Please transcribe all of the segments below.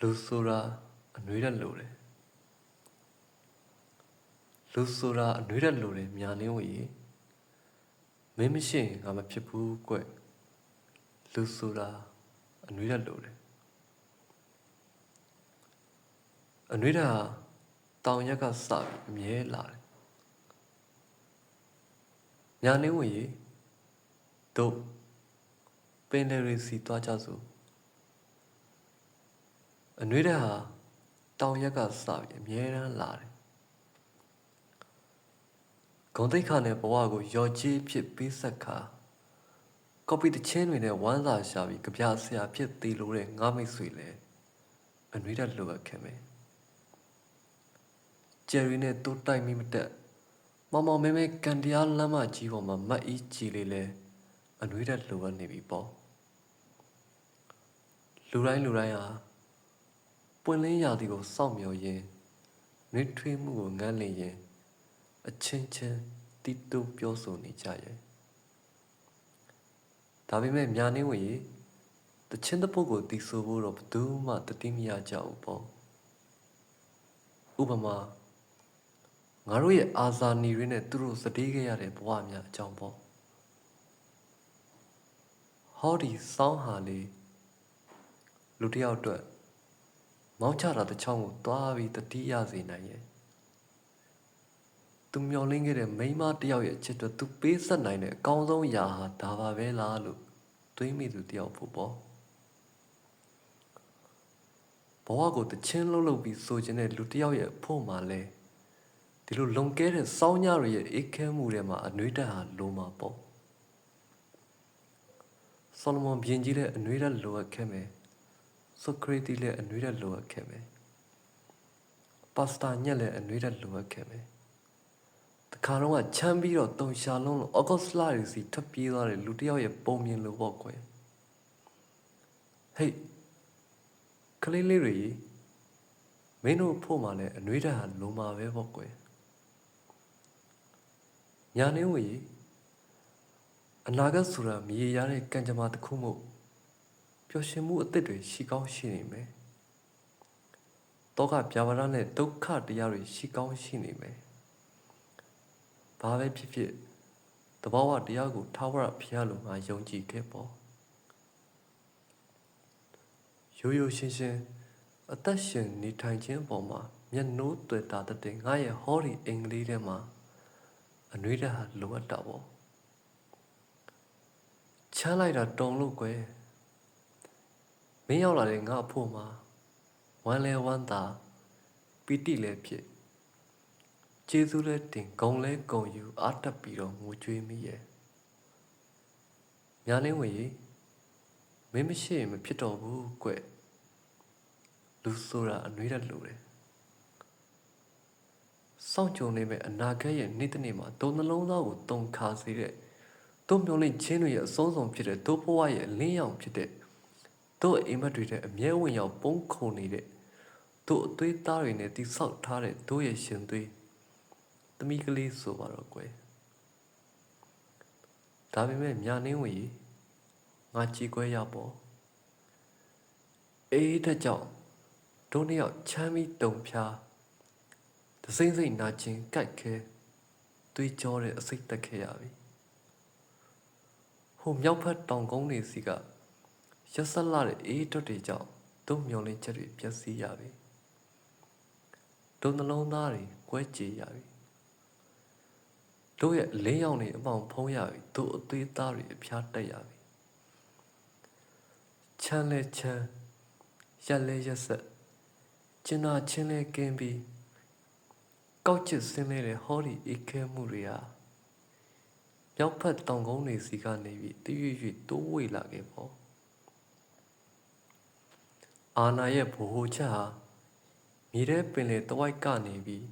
လူဆိုတာအနှွေးတက်လို့တယ်လူဆိုတာအနှွေးတက်လို့တယ်ညာနေဝေမင်းမရှိရင်ငါမဖြစ်ဘူးကွလူဆိုတာအနှွေးတက်လို့တယ်အနှွေးတက်ဟာတောင်ရက်ကစပြီးအမြဲလာတယ်ညာနေဝေတို့ပင်လယ်ရီစီသွားကြစို့ အနှွေးတဲ့ဟာတောင်ရက်ကစပြီးအမြဲတမ်းလာတယ်ဂုံတိတ်ခါနဲ့ဘဝကိုရော်ကြီးဖြစ်ပေးဆက်ခါကော်ပီတချင်းတွေနဲ့ဝမ်းစာရှာပြီးကြပြဆရာဖြစ်သေးလို့တဲ့ငါမိတ်ဆွေလဲအနှွေးတဲ့လိုအပ်ခဲ့မယ်ကျယ်ရီနဲ့တိုးတိုက်မိမတက်မောင်မောင်မဲမဲကန်တရားလမ်းမကြီးပေါ်မှာမတ်အီးကြီးလေးလဲအနှွေးတဲ့လိုအပ်နေပြီပေါ့လူတိုင်းလူတိုင်းဟာ ပွင့်လင်းရာသီကိုစောင့်မျှော်ရင်းနှွေးထွေးမှုကိုငန်းလင့်ရင်းအချင်းချင်းတီးတူးပြောဆိုနေကြရဲ့ဒါပေမဲ့ညာနေဝင်ရေတချင်းတစ်ပုတ်ကိုတီးဆိုဖို့တော့ဘယ်သူမှတတိမရကြဘူးပေါ့ဥပမာငါတို့ရဲ့အာဇာနည်ရင်းနဲ့သူတို့စတေးခဲ့ရတဲ့ဘဝများအကြောင်းပေါ့ဟောဒီစောင်းဟာလေးလူတစ်ယောက်အတွက် မောင်းချတာတစ်ချောင်းကိုသွားပြီးတတိယစေနိုင်ရဲ့သူမျောလင်းခဲ့တဲ့မိန်းမတစ်ယောက်ရဲ့ချစ်တော့သူပေးဆက်နိုင်တဲ့အကောင်းဆုံးအရာဟာဒါပါပဲလားလို့တွေးမိသူတစ်ယောက်ဖို့ပေါ့ဘဝကိုတချင်းလုံးလုံးပြီးဆိုချင်တဲ့လူတစ်ယောက်ရဲ့ဖို့မှလဲဒီလိုလုံကဲတဲ့စောင်းညတွေရဲ့အိတ်ခဲမှုတွေမှာအနှွေးတက်ဟာလိုမှာပေါ့ဆောလမွန်ဘရင်ကြီးတဲ့အနှွေးတက်လိုအပ်ခဲ့မယ် ဆိုကရေတီလည်းအနှွေးတဲ့လိုအပ်ခဲ့မယ်ပါစတာညက်လည်းအနှွေးတဲ့လိုအပ်ခဲ့မယ်တခါတော့ကချမ်းပြီးတော့တုံရှာလုံးလို့အော်ဂတ်စ်လာရီစီထပ်ပြေးသွားတဲ့လူတစ်ယောက်ရဲ့ပုံမြင်လို့ပေါ့ကွယ်ဟေးကလေးလေးတွေမင်းတို့ဖို့မှလည်းအနှွေးတဲ့ဟာလိုမှာပဲပေါ့ကွယ်ညာနေဝေအနာဂတ်ဆိုတာမြည်ရတဲ့ကံကြမ္မာတစ်ခုမို့ပျော် ရွှင်မှုအသစ်တွေရှိကောင်းရှိနေမယ်။တောကပြာပါဒနဲ့ဒုက္ခတရားတွေရှိကောင်းရှိနေမယ်။ဘာပဲဖြစ်ဖြစ်တဘောဝတရားကိုထာဝရဘုရားလိုငါယုံကြည်ခဲ့ပေါ့။ရိုးရိုးရှင်းရှင်းအသက်ရှင်နေထိုင်ခြင်းပေါ်မှာမျက်နှိုးတွေ့တာတဲ့ငါရဲ့ဟောဒီအင်္ဂလိပ်ထဲမှာအနှွေးတဲ့ဟာလိုအပ်တာပေါ့။ချမ်းလိုက်တာတုံလို့ကွယ်။ မင်းရောက်လာတဲ့ငါအဖို့မှာဝမ်းလဲဝမ်းသာပီတိလည်းဖြစ်ကျေးဇူးလည်းတင်ဂုံလဲဂုံယူအားတက်ပြီးတော့ငိုကြွေးမိရဲ့ညာနေဝင်ရေမင်းမရှိရင်မဖြစ်တော့ဘူးကွလူဆိုတာအနှွေးတဲ့လူတယ်စောင့်ကြုံနေမဲ့အနာဂတ်ရဲ့နေ့တစ်နေ့မှာတုံနှလုံးသားကိုတုံခါစေတဲ့တုံမျောလင့်ခြင်းတွေရဲ့အဆုံးစုံဖြစ်တဲ့ဒုဘဝရဲ့အလင်းရောင်ဖြစ်တဲ့ တို့အိမ်မက်တွေတဲ့အမြဲဝင်ရောက်ပုံခုန်နေတဲ့တို့အသွေးသားတွေနဲ့တိဆောက်ထားတဲ့တို့ရဲ့ရှင်သွေးသမီးကလေးဆိုပါတော့ကွယ်ဒါပေမဲ့ညာနှင်းဝင်ကြီးငါကြည်ခွဲရပေါ့အေးတဲ့ကြောင့်တို့နှစ်ယောက်ချမ်းပြီးတုံဖြားတစိမ့်စိမ့်နာချင်းကြိုက်ခဲသွေးကြောတဲ့အစိတ်တက်ခဲ့ရပြီဟိုမြောက်ဖက်တောင်ကုန်းတွေစီက ရက်ဆက်လာတဲ့အေးတွတ်တွေကြောင့်တို့မျောလင်းချက်တွေပျက်စီးရပြီတို့နှလုံးသားတွေကွဲကြေရပြီတို့ရဲ့အလင်းရောင်တွေအပေါင်ဖုံးရပြီတို့အသေးသားတွေအဖျားတက်ရပြီချမ်းလဲချမ်းရက်လဲရက်ဆက်ကျင်နာချင်းလဲကင်းပြီးကောက်ချစ်ဆင်းလဲတဲ့ဟောဒီအိတ်ခဲမှုတွေဟာမြောက်ဖက်တောင်ကုန်းတွေစီကနေပြီးတရွေ့ရွေ့တိုးဝေလာခဲ့ပေါ့ အာနာရဲ့ဗဟိုချက်ဟာမြေထဲပင်လေတဝိုက်ကနေပြီး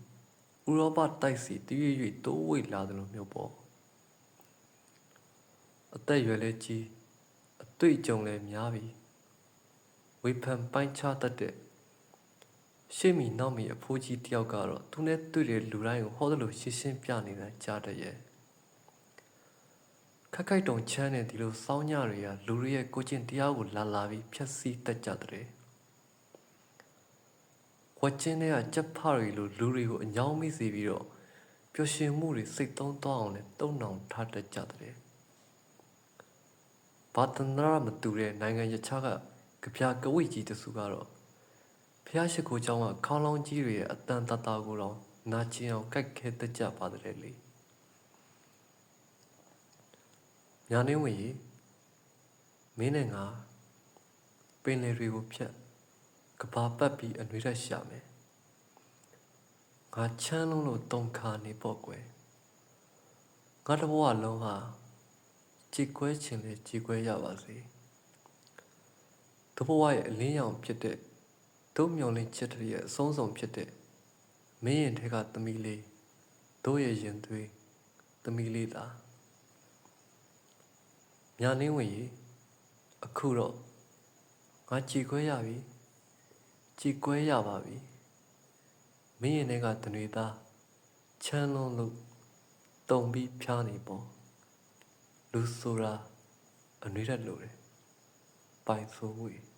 ဥရောပတိုက်စီတရွေ့ရွေ့တိုးဝေလာတယ်လို့မျိုးပေါ့အသက်ရွယ်လဲကြီးအတွေ့အကြုံလဲများပြီဝေဖန်ပိုင်းခြားတတ်တဲ့ရှေ့မီနောက်မီအဖိုးကြီးတယောက်ကတော့သူနဲ့တွေ့တဲ့လူတိုင်းကိုဟောတယ်လို့ရှင်းရှင်းပြနေတာကြားတတ်ရဲ့ခက်ခိုက်တုံချမ်းတဲ့ဒီလိုစောင်းညတွေကလူတွေရဲ့ကိုကျင့်တရားကိုလာလာပြီးဖျက်ဆီးတတ်ကြတဲ့ ဝက်ချင်းတွေကကြက်ဖတွေလိုလူတွေကိုအညောင်းမိစေပြီးတော့ပျော်ရွှင်မှုတွေစိတ်သုံးသွားအောင်နဲ့တုံနှောင်ထားတတ်ကြတယ်ဘာတန္တရမတူတဲ့နိုင်ငံရခြားကကြပြကဝိကြီးတစုကတော့ဖះရှိခိုးเจ้าကခေါင်းလောင်းကြီးတွေရဲ့အတန်တတကိုတော့နာကျင်အောင်ကြိုက်ခဲတတ်ကြပါတယ်လေညာနေဝင်ကြီးမင်းနဲ့ငါပင်လယ်တွေကိုဖြတ် ကဘာပတ်ပြီးအနှွေးရက်ရှာမယ်ငါချမ်းလုံးလို့တုံခါနေပေါ့ကွယ်ငါတဘဝလုံးဟာကြည်ကွဲခြင်းလေကြည်ကွဲရပါစေတဘဝရဲ့အလင်းရောင်ဖြစ်တဲ့ဒုံမျောလင်းချက်တည်းရဲ့အဆုံးစုံဖြစ်တဲ့မင်းရင်ထဲကသမီးလေးတို့ရဲ့ရင်သွေးသမီးလေးလားညာနေဝင်ကြီးအခုတော့ငါကြည်ခွဲရပြီ ကြည်ကွဲရပါပြီမင်းရင်ထဲကတနေသားချမ်းလုံးလို့တုံပြီးဖျားနေပေါ့လူဆိုတာအနှွေးရက်လို့တယ်ပိုင်ဆိုမှုကြီး